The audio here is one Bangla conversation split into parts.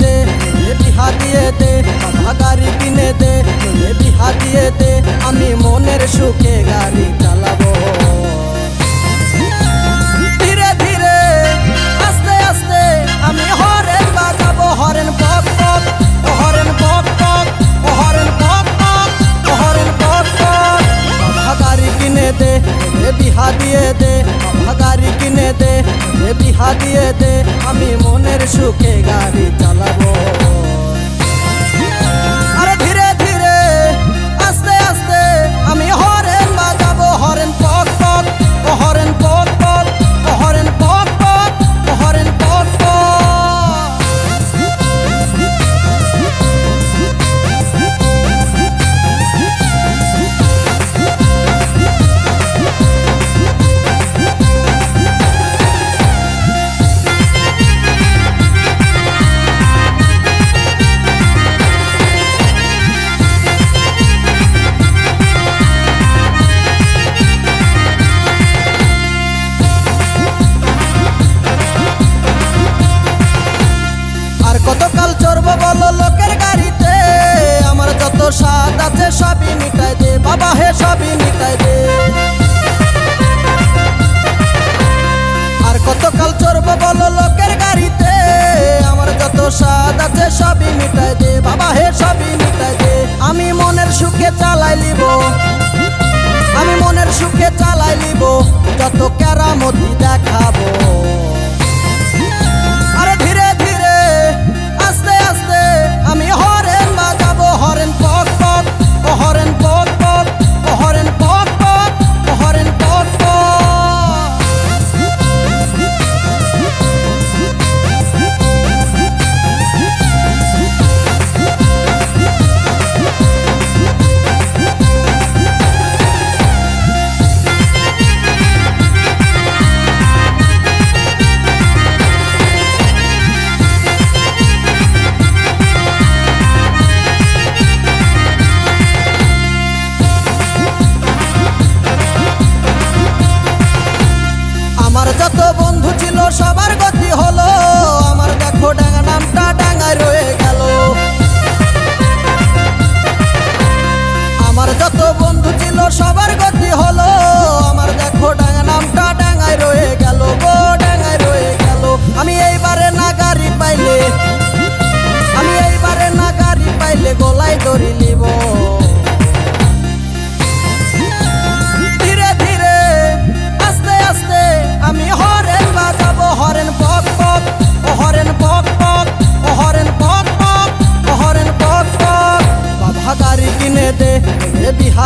দে বিহা দিয়ে দে বাবা গাড়ি কিনে দে বিহা দিয়ে দে, আমি মনের সুখে গাড়ি চালাবো। ধীরে ধীরে, আস্তে আস্তে আমি হরেন বাজাবো, হরেন পক পক হরেন পক পক হরেন পক পক হরেন পক পক বাবা গাড়ি কিনে দে বিহা দিয়ে দে বাবা গাড়ি কিনে দে বিহা দিয়ে দে, আমি মনের সুখে বলো লোকের গাড়িতে। আমার যত স্বাদ আছে সবই মিটাই দে। বাবা হে, সবই মিটাই দে। আমি মনের সুখে চালাই লিব আমি মনের সুখে চালাই লিব যত কেরামতি দেখাবো।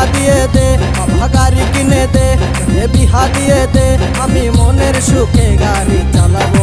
বিহা দিয়ে আমা গাড়ি কিনে বিহা দিয়ে দে আমি মনের সুখে গাড়ি চালাবো।